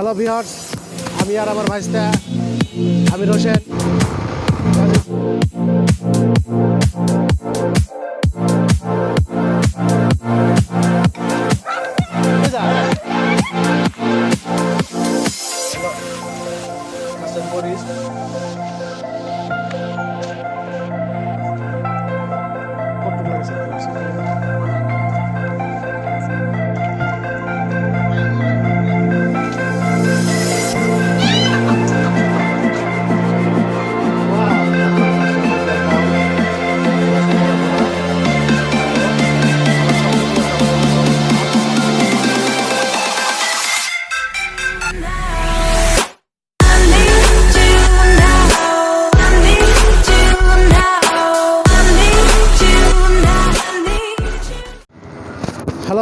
Hello ভিহার্স আমি আর আমার ভাইস্তা আমি রোশেন।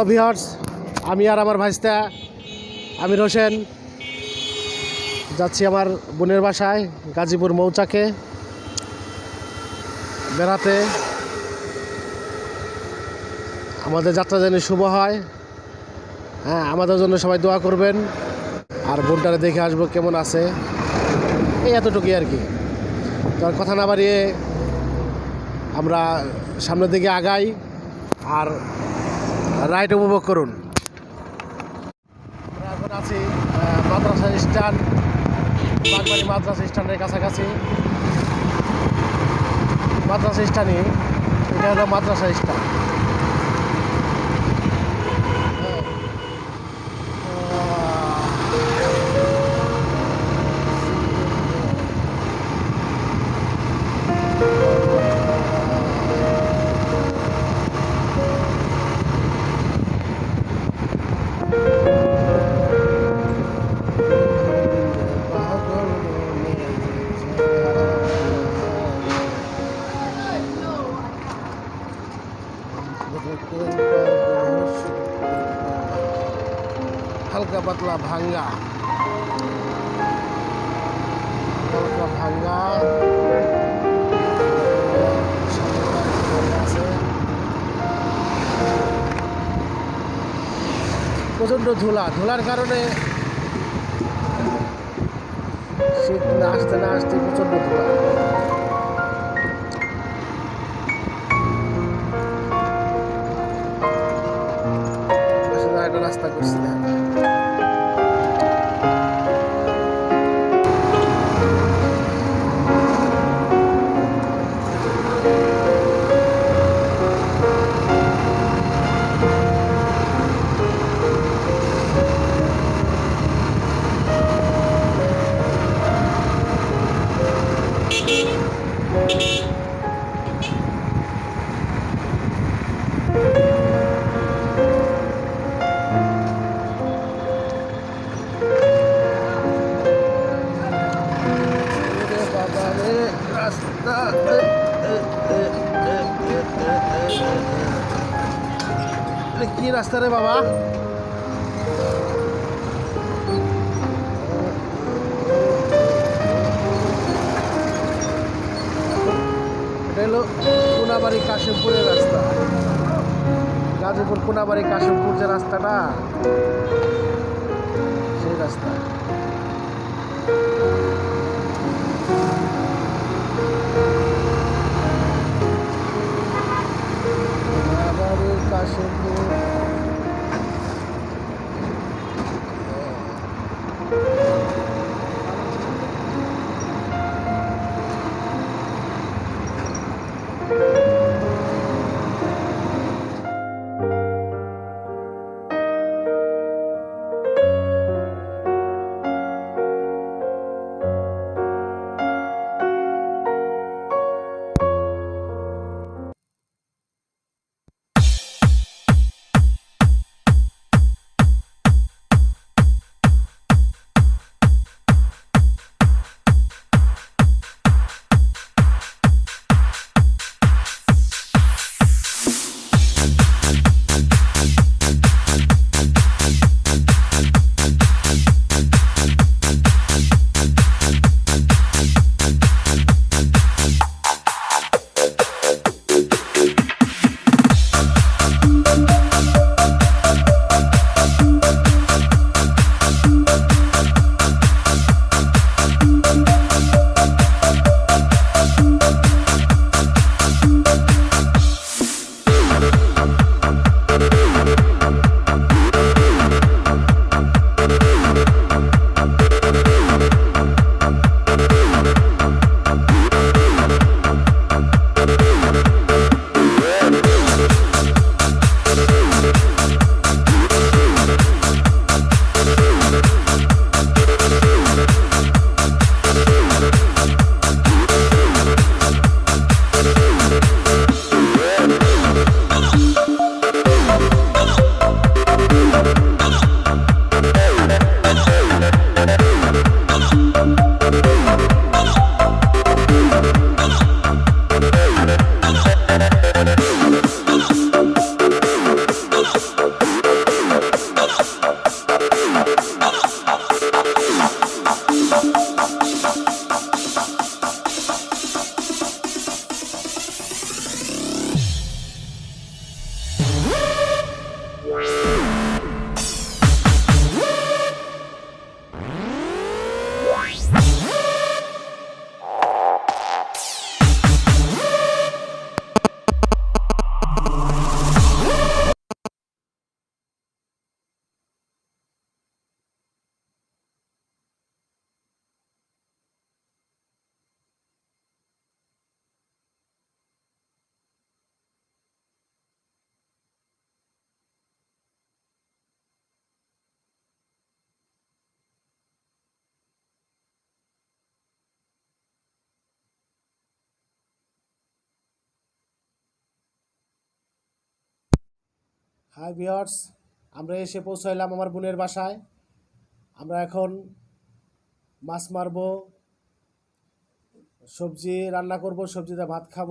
ভিওর্স আমি আর আমার ভাইস্তা, আমি রোশেন। যাচ্ছি আমার বোনের বাসায়, গাজীপুর মৌচাকে। বেড়াতে। আমাদের যাত্রা যেন শুভ হয়। হ্যাঁ আমাদের জন্য সবাই দোয়া করবেন। আর বোনটারে দেখে আসব কেমন আছে। এই এতটুকুই আর কি। তো কথা না বাড়িয়ে আমরা সামনের দিকে আগাই। আর রাইড উপভোগ করুন। আমরা এখন আছি মাদ্রাসা স্ট্যান্ড, বাগবাড়ি মাদ্রাসা স্ট্যান্ডের কাছাকাছি। মাদ্রাসা স্ট্যান্ডই, এটা হলো মাদ্রাসা স্ট্যান্ড। হালকা পাতলা ভাঙ্গা। হালকা ভাঙ্গা। প্রচণ্ড ধুলা। ধুলার কারণে শীত না আসতে না আসতে প্রচণ্ড ধুলা। রে বাবা। কোনাবাড়ি কাশিমপুরের রাস্তা। গাজীপুর কোনাবাড়ি কাশিমপুর যে রাস্তাটা সেই রাস্তা। কাশিমপুর হাই ভিওর্স আমরা এসে পৌঁছাইলাম আমার বোনের বাসায়। আমরা এখন মাছ মারবো, সবজি রান্না করব, সবজিতে ভাত খাব,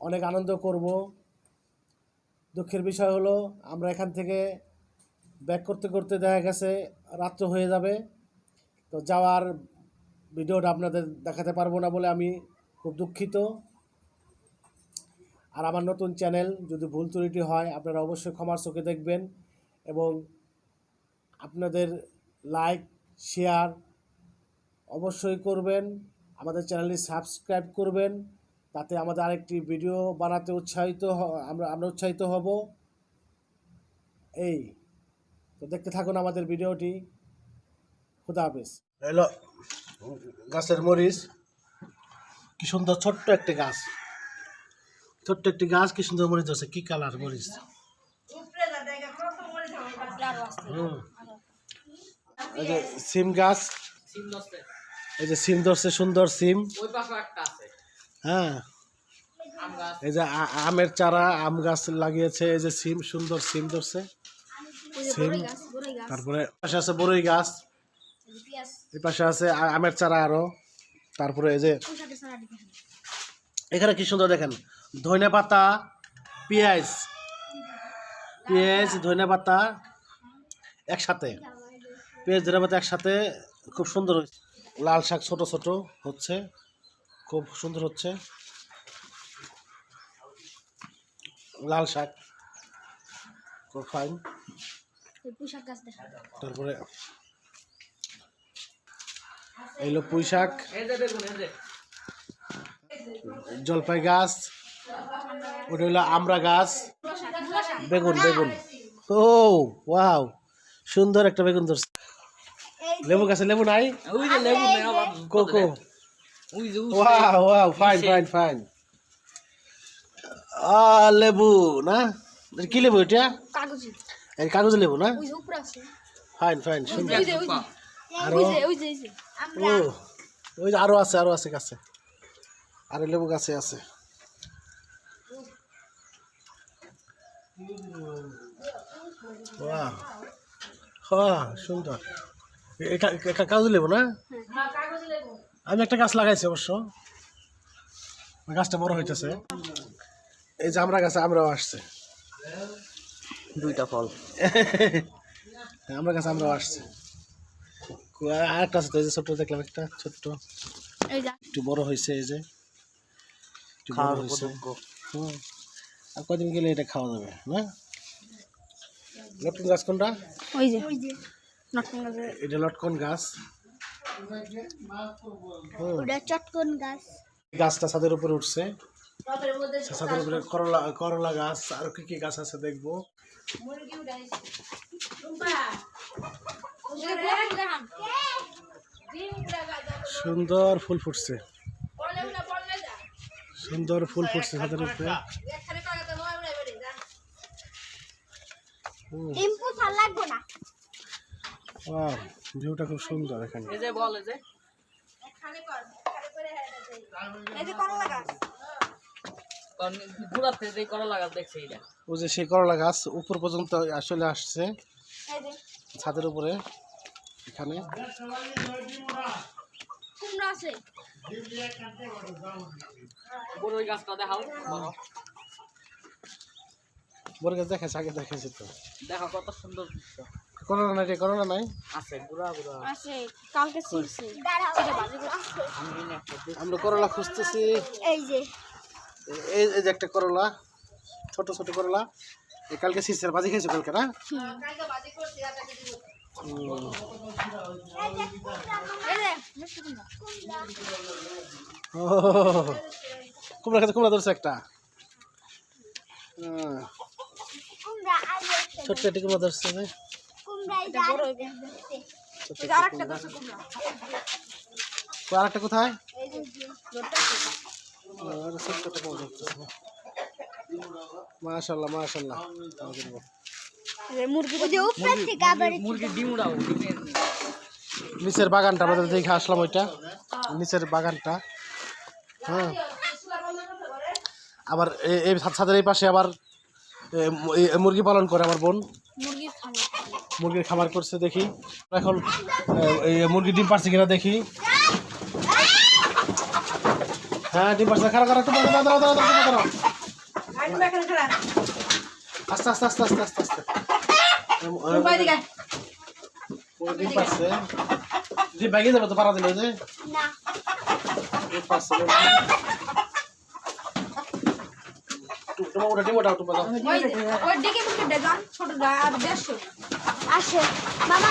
অনেক আনন্দ করব। দুঃখের বিষয় হলো, আমরা এখান থেকে ব্যাক করতে করতে দেখা গেছে, রাত্র হয়ে যাবে। তো যাওয়ার ভিডিওটা আপনাদের দেখাতে পারব না বলে আমি খুব দুঃখিত। আর আমার নতুন চ্যানেল যদি ভুল ত্রুটি হয়, আপনারা অবশ্যই ক্ষমার চোখে দেখবেন এবং আপনাদের লাইক, শেয়ার অবশ্যই করবেন। আমাদের চ্যানেলটি সাবস্ক্রাইব করবেন তাতে আমাদের আরেকটি ভিডিও বানাতে উৎসাহিত আমরা আমরা উৎসাহিত হব। এই, তো দেখতে থাকুন আমাদের ভিডিওটি। খুদা হাফেজ। গাছের মরিচ, কি সুন্দর ছোট্ট একটি গাছ। ছোট্ট একটি গাছ কি সুন্দর মরিচ আছে কি কালার মরিচ। এই যে সিম গাছ এই যে সিম ধরছে সুন্দর সিম। হ্যাঁ। এই যে আমের চারা আম গাছ লাগিয়েছে এই যে সিম সুন্দর সিম ধরছে। সিম তারপরে পাশে আছে বড়ই গাছ। এই পাশে আছে আমের চারা আরও। তারপরে এই যে এখানে কি সুন্দর দেখেন? ধনে পাতা পেঁয়াজ। পেঁয়াজ ধনে পাতা একসাথে। পেঁয়াজ ধনে পাতা একসাথে খুব সুন্দর হয়েছে। লাল শাক ছোট ছোট হচ্ছে খুব সুন্দর হচ্ছে। লাল শাক খুব ফাইন তারপরে এইলো পুঁই শাক। জলপাই গাছ ওটা হলো আমড়া গাছ। বেগুন বেগুন। ও ওয়াও সুন্দর একটা বেগুন ধরছে। লেবু গাছে লেবু নাই? ওই যে লেবু নেই কোকো ওই যে wow wow fine fine fine. আ লেবু না? এটা কি লেবু এটা? কাগজি এই কাগজ লেবু না? ওই যে উপরে আছে। ফাইন ফাইন সুন্দর। ওই যে ওই যে। আরও ওই যে। ও ওই যে আরও আছে আরও আছে গাছে। আরও লেবু গাছে আছে। বাহ হ্যাঁ সুন্দর এটা কাজু লেবু না? আমি একটা গাছ লাগাইছি অবশ্য। গাছটা বড় হইতেছে। এই যে আমরা গাছে আমরাও আসছে। দুইটা ফল। আমরা গাছে আমরাও আসছে। আরেকটা আছে তো এই যে ছোট্ট দেখলাম একটা ছোট্ট। একটু বড় হয়েছে এই যে। একটু বড় হয়েছে হুম আর কদিন গেলে এটা খাওয়া যাবে না? লটকন গাছ কোনটা? ওই যে। এটা লটকন গাছ। হুম, ওটা চটকন গাছ। গাছটা ছাদের উপরে উঠছে। ছাদের উপরে করলা করলা গাছ আর কি কি গাছ আছে দেখব। সুন্দর ফুল ফুটছে। সুন্দর ফুল ফুটছে ছাদের উপরে হুম, টেম্পু ছাড় লাগবে না। বাহ, ভিউটা খুব সুন্দর এখানে। এই যে বল এই যে। এই যে করলা গাছ। ঘুরাতে যে করলা গাছ দেখছে এটা ও যে সেই করলা গাছ উপর পর্যন্ত আসলে আসছে এই যে। ছাদের উপরে এখানে। কুমড়া আছে। বড় ওই গাছটা দেখাও। বড় গাছ দেখাচ্ছে আগে দেখাচ্ছি তো। দেখো কত সুন্দর দৃশ্য। করোনা নাই রে করোনা নাই? আছে গুড়া গুড়া আছে কালকে ছিলছে আমরা করলা খুঁজতেছি। এই যে। এই এই যে একটা করলা ছোট ছোট করলা। এই কালকে শীষের বাজি খেয়েছো কালকে না? কুমড়া খেতে কুমড়া ধরছে একটা। ছোট্ট বড় হয়ে গেছে। ছোট্ট আরেকটা গাছে কুমড়া। আরেকটা কোথায়। মাশাল্লাহ মাশাল্লাহ নিচের বাগানটা আমাদের দেখে আসলাম ওইটা। নিচের বাগানটা। হ্যাঁ। আবার এই ছাদের এই পাশে আবার মুরগি পালন করে আমার বোন। মুরগির খাবার খামার করছে দেখি। এখন এই মুরগি ডিম পারছে কিনা দেখি। হ্যাঁ ডিম পারছে খারাপ খারাপ দাঁড়াও দাঁড়াও দাঁড়াও দাঁড়াও দাঁড়াও আস্তে আস্তে আস্তে আস্তে আস্তে আস্তে। ডিম পারছে ডিম যাবে তো পারা দিলে যে? না ডিম পারছে মুরগি। টু- তোমার ওটা ডিম ওটা টুপা দাও। ওই ডেকে মুখে ডেগান ছোট আর দেড়শো। আসে। মামা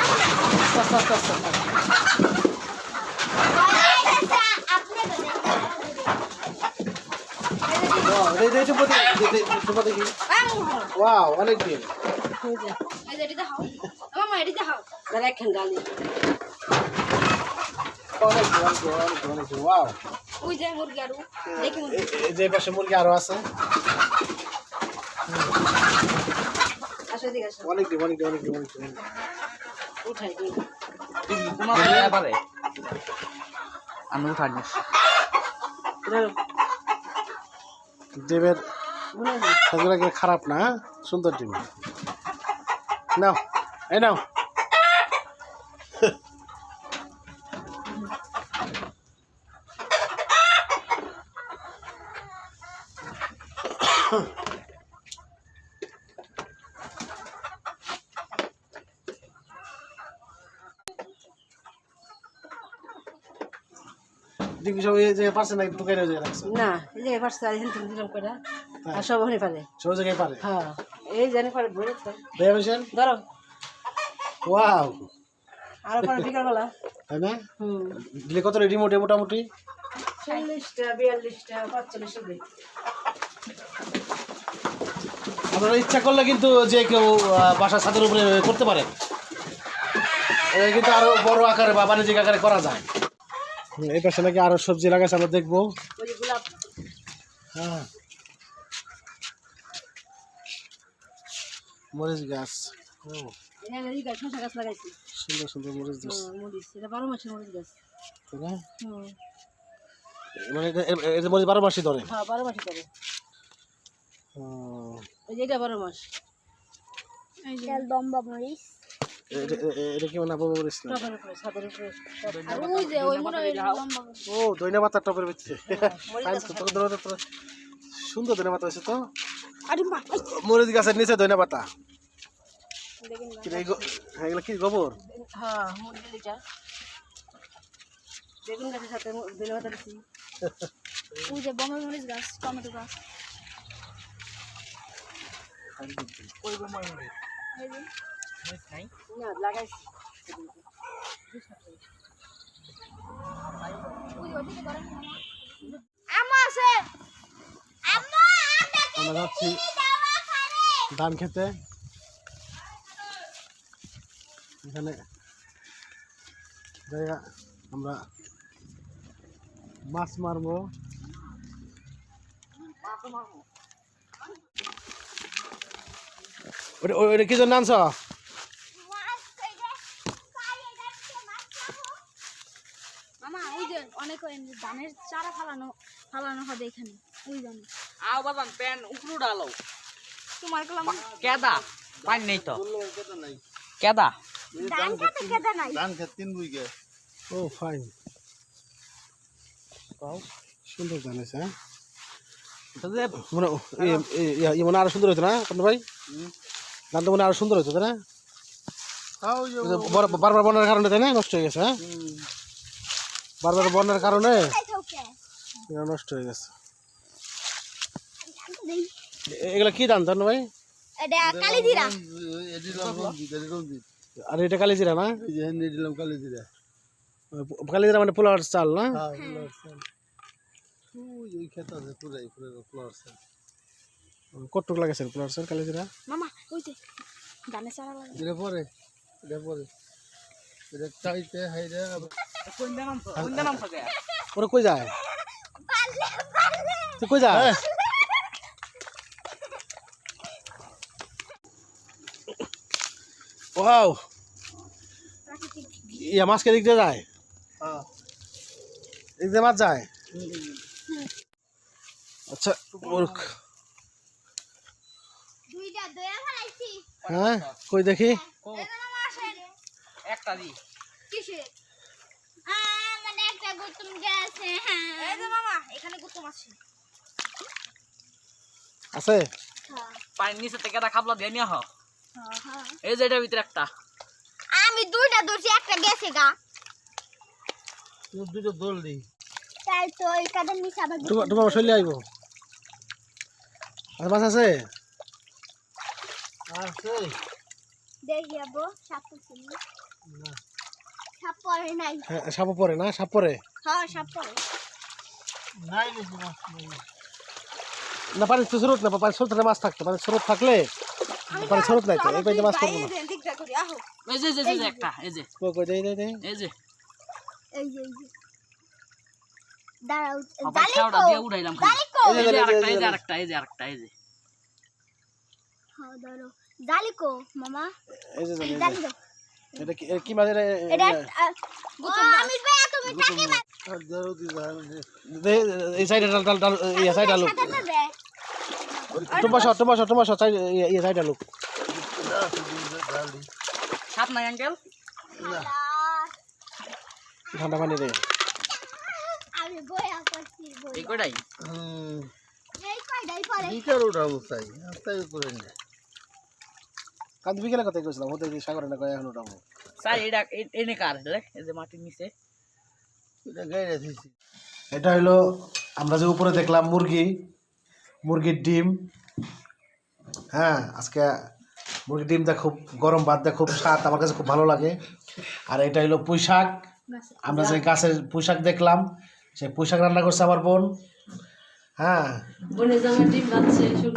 দে দে দে দে দে দেখি। এই যে এটিতে হাও মামা এটিতে অনেক ডিম অনেক ডিম অনেক ডিম অনেক ডিম উঠাই দিই। তোমার পারে আমি উঠাই দিই। ডিমের খারাপ না হ্যাঁ? সুন্দর ডিম। নাও এই নাও। সব এই যে পারছে না রাখছে এই যে দিলাম আর সব পারে। সব জায়গায় পারে? হ্যাঁ এই জানি পারে তো ধরো। ওয়াও। আরও পরে বিকালবেলা। তাই না? হুম। দিলে কত রেডি মোটে মোটামুটি? আপনারা ইচ্ছা করলে কিন্তু যে কেউ বাসার ছাদের উপরে করতে পারে। এটা কিন্তু আরও বড় আকারে বা বাণিজ্যিক আকারে করা যায়। এই পাশে নাকি আরও সবজি লাগাচ্ছে আমরা দেখব। হ্যাঁ। মরিচ গাছ। ও এই গাছ শসা গাছ লাগাইছি সুন্দর সুন্দর মরিচ গাছ। মরিচ এটা বারো মাসের মরিচ গাছ তাই না? মানে এটা- মরিচ বারো মাসই ধরে। হ্যাঁ বারো মাসই এটা বারো মাস। তেল দম্বা মরিচ। এটা- কি মানে আবু মরিচ না টবের উপরে ছাদের উপরে টব। আর ওই যে ওই মনে ও টপের তো সুন্দর দইনা পাতা আছে তো মরিচ গাছের নিচে দইনা পাতা হ্যাঁ, এগুলো কি গোবর? হ্যাঁ বেগুন গাছের সাথে দিচ্ছি ওই যে বম্বে মরিচ গাছ টমেটো গাছ। এই যে। না লাগাইছি। আমরা যাচ্ছি ধান খেতে। এখানে জায়গা আমরা মাছ মারবো। ওটা কি জন্য আনছ মাছ কইরে কালে যাচ্ছে মাছ খাব মামা ওই যে ধানের চারা ফালানো ফালানো হবে এখানে ওই জন্য। আও বাজান প্যান উপরু ডালো। তোমার কলাম কেদা? পানি নেই তো? কেদা ধান খেতে খেতে নাই? ও ফাইন সুন্দর ধান আছে হ্যাঁ? মানে এ মনে আরও সুন্দর হতো না আপনার ভাই? ধানটা মনে হয় আরও সুন্দর হতো তাই না? ওই যে বর- বারবার বন্যার কারণে তাই না? নষ্ট হয়ে গেছে হ্যাঁ? বারবার বন্যার কারণে? নষ্ট হয়ে গেছে। এগুলা কি ধান জানো ভাই? আর এটা কালিজিরা না? কালিজিরা মানে পোলার চাল না? কটুক লাগাইছেন পোলার চাল কালিজিরা? মামা ওই যে ধানের চারা লাগে কোন নাম ওরা কই যায়? তুই কই যায় ওয়াও। ইয়া মাছ কে দিক দিয়ে যায়? দিক দিয়ে মাছ যায়? আচ্ছা মূর্খ হ্যাঁ কই দেখি কো এই যে মামা আসেন কিসে? মানে একটা গুতুম গেছে হ্যাঁ। এই যে মামা এখানে গুতুম আছে। আছে? পানির নিচে থেকে একটা খাবলা দিয়ে নিয়ে হ হ্যাঁ। এই যে এটার ভিতরে একটা। আমি দুইটা ধরছি একটা গেছে গা। দুটো দোল দি তাই তো নিচে আবার তোমার তোমার শৈলী আইব। আর মাছ আছে? আছে দেখি যাব সাপ ছিল সাপ পরে নাই হ্যাঁ সাপ পরে না সাপ পরে হ্যাঁ সাপ পরে নাই বেশি মাছ নেই না পানির তো স্রোত না পানির স্রোত মাছ থাকতো পানির স্রোত থাকলে পানির স্রোত নাই তো এই পানিতে মাছ থাকব না ঠিকঠাক করি আহো এই যে এই যে, একটা এই যে কই কই দেই দেই দেই এই যে এই যে দাঁড়াও জালি দিয়ে এই যে আরেকটা এই যে আরেকটা এই যে আরেকটা এই যে হ্যাঁ ধরো জালি কো মামা এই যে জানি, এই যে। জালি দাও এটা কি এটা কি মাছ এটা এটা ও আমি ভাই তুমি টাকে মার আর ধরো দি ধান দে- এই সাইডে ডাল ডাল ডাল এই সাইডে আলু। সাথে শট টুম্বা শট টুম্বা শট এই সাইডে ডাল সাপ নাই আঙ্কেল। ঠান্ডা পানি দে। আমি বয়া করছি এই বয়া হুম এই কয়টাই পরে। বিকার উঠাবো তাই তাই করে নে কাল বিকেলে কথা কইছিলাম ওদের কি সাগরে না কয় এখন ওঠাবো স্যার এটা এনে কার? এই যে মাটির নিচে। এটা গাইরে দিছি। এটা হলো আমরা যে উপরে দেখলাম মুরগি মুরগির ডিম। হ্যাঁ আজকে মুরগির ডিমটা খুব গরম ভাত দেয় খুব স্বাদ আমার কাছে খুব ভালো লাগে। আর এটা হলো পুঁই শাক আমরা যে গাছের পুঁই শাক দেখলাম সেই পুঁই শাক রান্না করছে আমার বোন। হ্যাঁ।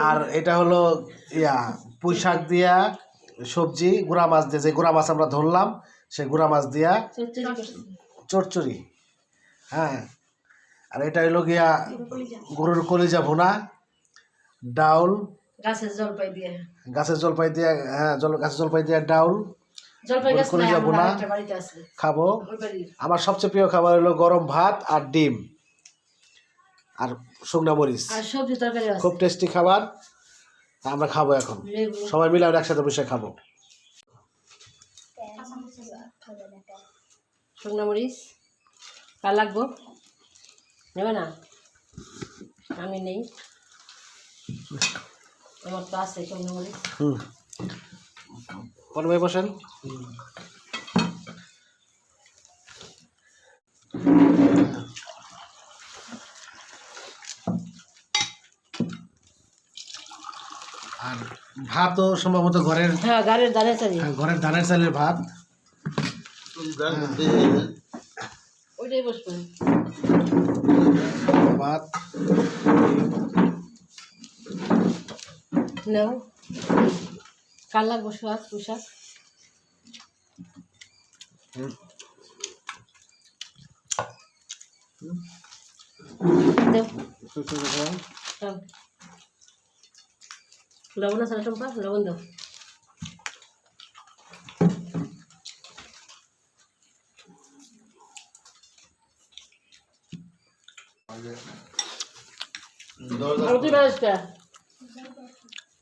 আর এটা হলো ইয়া পুঁই শাক দিয়া সবজি গুড়া মাছ দিয়ে যে গুড়া মাছ আমরা ধরলাম সেই গুড়া মাছ দিয়া চচ্চড়ি হ্যাঁ। আর এটা হলো গিয়া গরুর কলিজা ভুনা ডাউল। গাছের জলপাই দিয়ে। গাছের জলপাই দিয়ে হ্যাঁ জল গাছের জলপাই দিয়ে ডাউল। কলিজা গাছ করে নাই, যাব আমরা না? একটা বাড়িতে আছে। খাব। আমার সবচেয়ে প্রিয় খাবার হলো গরম ভাত আর ডিম। আর শুকনা মরিচ। খুব টেস্টি খাবার। আমরা খাব এখন। সবাই মিলে আমরা একসাথে বসে খাব। শুকনো মরিচ কার লাগবো? নেবে না? আমি নেই। আমার তো আছে শুকনো মরিচ। হুম। পরে বসেন। ভাতও সম্ভবত ঘরের হ্যাঁ গাড়ির দাঁড়িয়ে চালি। হ্যাঁ, ঘরের ধানের চালের ভাত। তুমি ওইটাই বসবো। ভাত। নাও। কার লাগবো। লবণ আছে টম্পা লবণ দাও।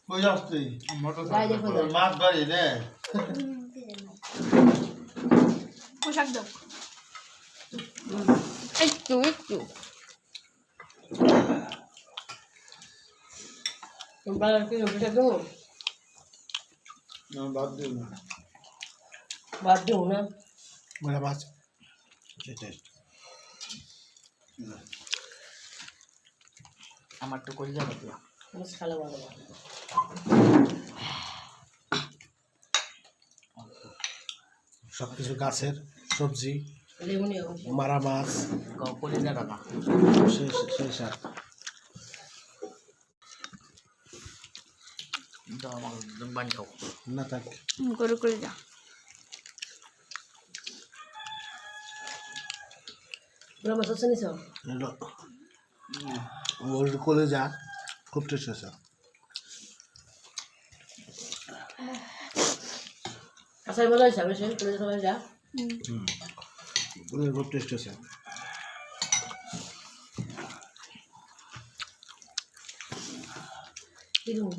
কই মোটর? মাছ বাড়ি নে। পোশাক দাও। একটু একটু। কি দেবো না বাদ দিও না। বাদ দেবো না? মজা মাছ টেস্ট আমার তো কলিজা মাছ খালে ভালো সব কিছু গাছের সবজি মারা মাছ। কলিজাটা না সেই আমার বানি খাও না থাক করে যা মাছ আছে নিছ ওল্ড খুব টেস্ট আছে আসার মজা হয়েছে বেশি খুব টেস্ট আছে কি দেবো